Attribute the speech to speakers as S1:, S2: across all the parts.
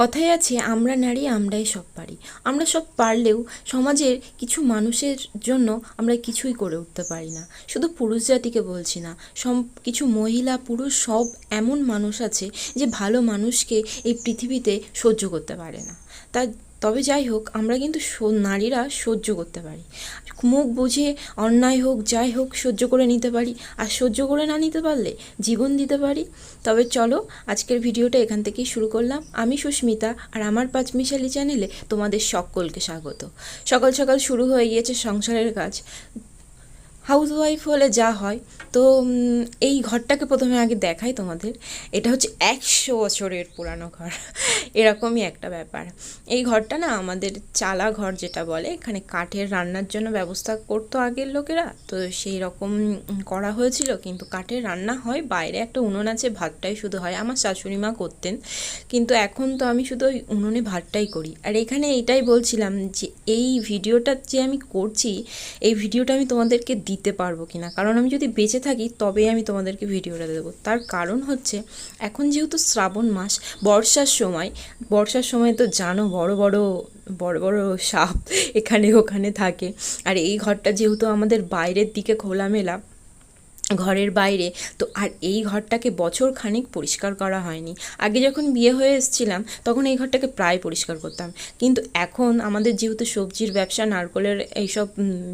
S1: কথায় আছে, আমরা নারী, আমরাই সব পারি। আমরা সব পারলেও সমাজের কিছু মানুষের জন্য আমরা কিছুই করে উঠতে পারি না। শুধু পুরুষ জাতিকে বলছি না সব কিছু মহিলা, পুরুষ, সব এমন মানুষ আছে যে ভালো মানুষকে এই পৃথিবীতে সহ্য করতে পারে না। তা তবে যাই হোক, আমরা কিন্তু নারীরা সহ্য করতে পারি। মুখ বুঝে অন্যায় হোক, যাই হোক, সহ্য করে নিতে পারি। আর সহ্য করে না নিতে পারলে জীবন দিতে পারি। তবে চলো, আজকের ভিডিওটা এখান থেকেই শুরু করলাম। আমি সুস্মিতা আর আমার পাঁচমিশালি চ্যানেলে তোমাদের সকলকে স্বাগত। সকাল সকাল শুরু হয়ে গিয়েছে সংসারের কাজ। হাউস ওয়াইফ হলে যা হয়, তো এই ঘরটাকে প্রথমে আগে দেখাই তোমাদের। এটা হচ্ছে একশো বছরের পুরানো ঘর। এরকমই একটা ব্যাপার। এই ঘরটা না আমাদের চালা ঘর যেটা বলে, এখানে কাঠের রান্নার জন্য ব্যবস্থা করতো আগের লোকেরা। তো সেই রকম করা হয়েছিল, কিন্তু কাঠের রান্না হয়, বাইরে একটা উনুন আছে, ভাতটাই শুধু হয়। আমার শাশুড়ি মা করতেন, কিন্তু এখন তো আমি শুধু ওই উনুনে ভাতটাই করি। আর এখানে এটাই বলছিলাম যে, এই ভিডিওটা যে আমি করছি, এই ভিডিওটা আমি তোমাদেরকে দিতে পারব কি না কারণ আমি যদি বেঁচে থাকি, তবেই আমি তোমাদেরকে ভিডিওটা দেবো। তার কারণ হচ্ছে, এখন যেহেতু শ্রাবণ মাস, বর্ষার সময় বর্ষার সময় তো জানো, বড় বড় বড় বড় সাপ এখানে ওখানে থাকে। আর এই ঘরটা যেহেতু আমাদের বাইরের দিকে খোলামেলা ঘরের বাইরে, তো আর এই ঘরটাকে বছর খানিক পরিষ্কার করা হয়নি। আগে যখন বিয়ে হয়ে এসেছিলাম, তখন এই ঘরটাকে প্রায় পরিষ্কার করতাম। কিন্তু এখন আমাদের যেহেতু সবজির ব্যবসা, নারকোলের এইসব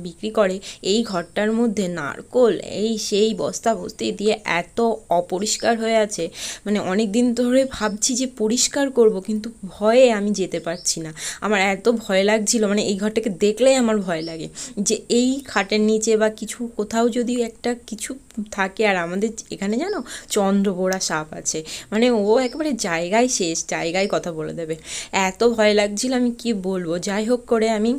S1: বিক্রি করে, এই ঘরটার মধ্যে নারকোল, এই সেই বস্তা বস্তি দিয়ে এত অপরিষ্কার হয়ে আছে। মানে অনেক দিন ধরে ভাবছি যে পরিষ্কার করব, কিন্তু ভয়ে আমি যেতে পারছি না। আমার এত ভয় লাগছিল মানে এই ঘরটাকে দেখলেই আমার ভয় লাগে। যে এই খাটের নিচে বা কিছু কোথাও যদি একটা কিছু থাকে আর আমাদের এখানে জানো? চন্দ্রবোড়া সাপ আছে। মানে ও একেবারে জায়গায় শেষ, জায়গায় কথা বলে দেবে। এত ভয় লাগছিল আমি কি বলব? যাই হোক করে আমি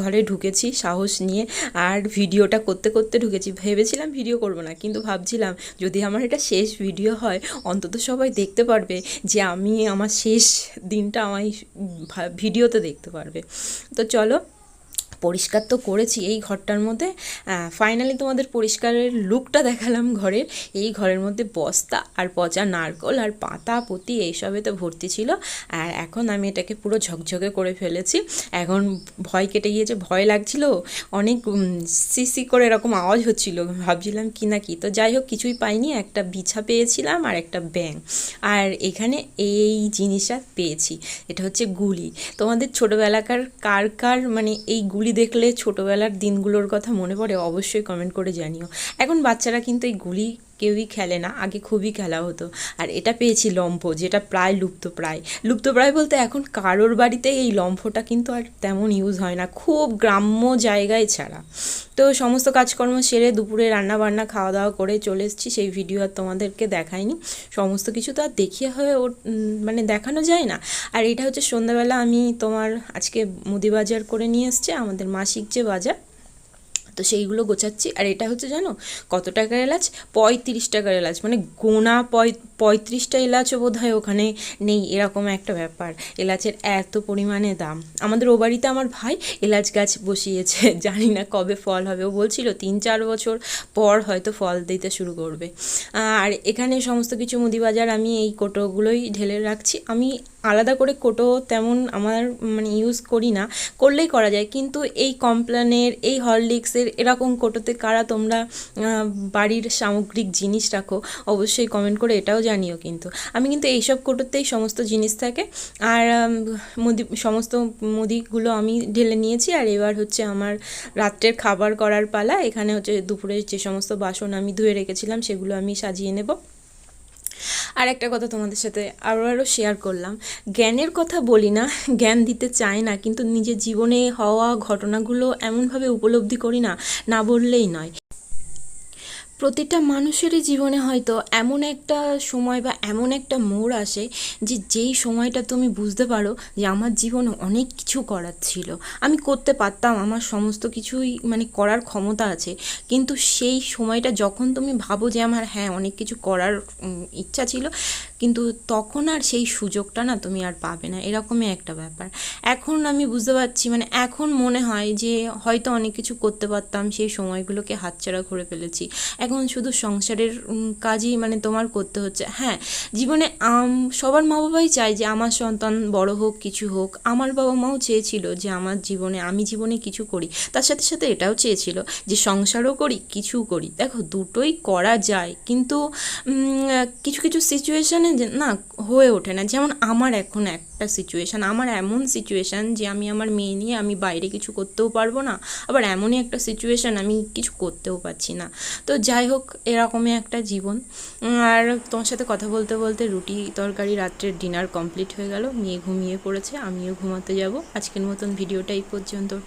S1: ঘরে ঢুকেছি, সাহস নিয়ে। আর ভিডিওটা করতে করতে ঢুকেছি। ভেবেছিলাম ভিডিও করব না, কিন্তু ভাবছিলাম যদি আমার এটা শেষ ভিডিও হয়, অন্তত সবাই দেখতে পারবে যে আমি আমার শেষ দিনটা আমায় ভিডিওতে দেখতে পারবে। তো চলো পরিষ্কার তো করেছি এই ঘরটার মধ্যে। ফাইনালি তোমাদের পরিষ্কারের লুকটা দেখালাম ঘরের। এই ঘরের মধ্যে বস্তা আর পচা নারকল আর পাতা, পুঁতি এইসবে তো ভর্তি ছিল। আর এখন আমি এটাকে পুরো ঝকঝকে করে ফেলেছি। এখন ভয় কেটে গিয়েছে, ভয় লাগছিল। অনেক সিসি করে এরকম আওয়াজ হচ্ছিল। ভাবছিলাম কি না কি। তো যাই হোক, কিছুই পাইনি। একটা বিছা পেয়েছিলাম আর একটা ব্যাং আর এখানে এই জিনিসটা পেয়েছি। এটা হচ্ছে গুলি। তোমাদের ছোটোবেলাকার কার কার মানে এই গুলি দেখলে ছোটোবেলার দিনগুলোর কথা মনে পড়ে, অবশ্যই কমেন্ট করে জানিও। এখন বাচ্চারা কিন্তু এই গুলি কেউই খেলে না, আগে খুবই খেলা হতো। আর এটা পেয়েছি লম্ফ, যেটা প্রায় লুপ্ত প্রায়। লুপ্ত প্রায় বলতে এখন কারোর বাড়িতে এই লম্ফটা কিন্তু আর তেমন ইউজ হয় না, খুব গ্রাম্য জায়গায় ছাড়া। তো সমস্ত কাজকর্ম সেরে দুপুরে রান্না বান্না খাওয়া দাওয়া করে চলে এসেছি, সেই ভিডিও আর তোমাদেরকে দেখাইনি। সমস্ত কিছু তো আর দেখিয়ে হয়ে ও মানে দেখানো যায় না। আর এটা হচ্ছে সন্ধ্যাবেলা আমি তোমার আজকে মুদি বাজার করে নিয়ে এসছে, আমাদের মাসিক যে বাজার তো সেইগুলো গোছাচ্ছি। আর এটা হচ্ছে জানো, কত টাকার এলাচ? পঁয়ত্রিশ টাকার এলাচ। মানে গোনা পঁয়, পঁয়ত্রিশটা এলাচও বোধ হয় ওখানে নেই। এরকম একটা ব্যাপার। এলাচের এত পরিমাণে দাম। আমাদের ও বাড়িতে আমার ভাই এলাচ গাছ বসিয়েছে। জানি না কবে ফল হবে। ও বলছিল তিন চার বছর পর হয়তো ফল দিতে শুরু করবে। আর এখানে সমস্ত কিছু মুদি বাজার আমি এই কোটোগুলোই ঢেলে রাখছি। আমি আলাদা করে কোটো তেমন আমার মানে ইউজ করি না করলেই করা যায়। কিন্তু এই কমপ্ল্যানের এই হরলিক্সের এরকম কোটোতে কারা তোমরা বাড়ির সামগ্রিক জিনিস রাখো, অবশ্যই কমেন্ট করে এটাও জানিও কিন্তু। আমি কিন্তু এইসব কোটোতেই সমস্ত জিনিস থাকে। আর মুদি, সমস্ত মুদিগুলো আমি ঢেলে নিয়েছি। আর এবার হচ্ছে আমার রাত্রের খাবার করার পালা। এখানে হচ্ছে দুপুরে যে সমস্ত বাসন আমি ধুয়ে রেখেছিলাম, সেগুলো আমি সাজিয়ে নেব। আর একটা কথা তোমাদের সাথে আরও আরও শেয়ার করলাম। জ্ঞানের কথা বলি না, জ্ঞান দিতে চাই না, কিন্তু নিজের জীবনে হওয়া ঘটনাগুলো এমনভাবে উপলব্ধি করি না না বললেই নয়। প্রতিটা মানুষেরই জীবনে হয়তো এমন একটা সময় বা এমন একটা মোড় আসে যে যেই সময়টা তুমি বুঝতে পারো যে আমার জীবনে অনেক কিছু করার ছিল। আমি করতে পারতাম, আমার সমস্ত কিছুই মানে করার ক্ষমতা আছে। কিন্তু সেই সময়টা যখন তুমি ভাবো যে আমার হ্যাঁ অনেক কিছু করার ইচ্ছা ছিল কিন্তু তখন আর সেই সুযোগটা না তুমি আর পাবে না, এরকমই একটা ব্যাপার। এখন আমি বুঝতে পারছি মানে এখন মনে হয় যে হয়তো অনেক কিছু করতে পারতাম, সেই সময়গুলোকে হাতছাড়া করে ফেলেছি। এখন শুধু সংসারের কাজই মানে তোমার করতে হচ্ছে। হ্যাঁ জীবনে সবার মা বাবাই চায় যে আমার সন্তান বড় হোক, কিছু হোক। আমার বাবা মাও চেয়েছিল যে আমার জীবনে, আমি জীবনে কিছু করি। তার সাথে সাথে এটাও চেয়েছিল যে সংসারও করি কিছু করি। দেখো, দুটোই করা যায়। কিন্তু কিছু কিছু সিচুয়েশানে না, হয়ে ওঠে না। যেমন আমার এখন একটা সিচুয়েশান আমার এমন সিচুয়েশান যে, আমি আমার মেয়ে নিয়ে আমি বাইরে কিছু করতেও পারব না, আবার এমনই একটা সিচুয়েশান আমি কিছু করতেও পারছি না। তো যাই হোক, এরকমই একটা জীবন। আর তোমার সাথে কথা বলতে বলতে রুটি তরকারি রাত্রের ডিনার কমপ্লিট হয়ে গেল। মেয়ে ঘুমিয়ে পড়েছে, আমিও ঘুমাতে যাব। আজকের মতন ভিডিওটা এই পর্যন্ত।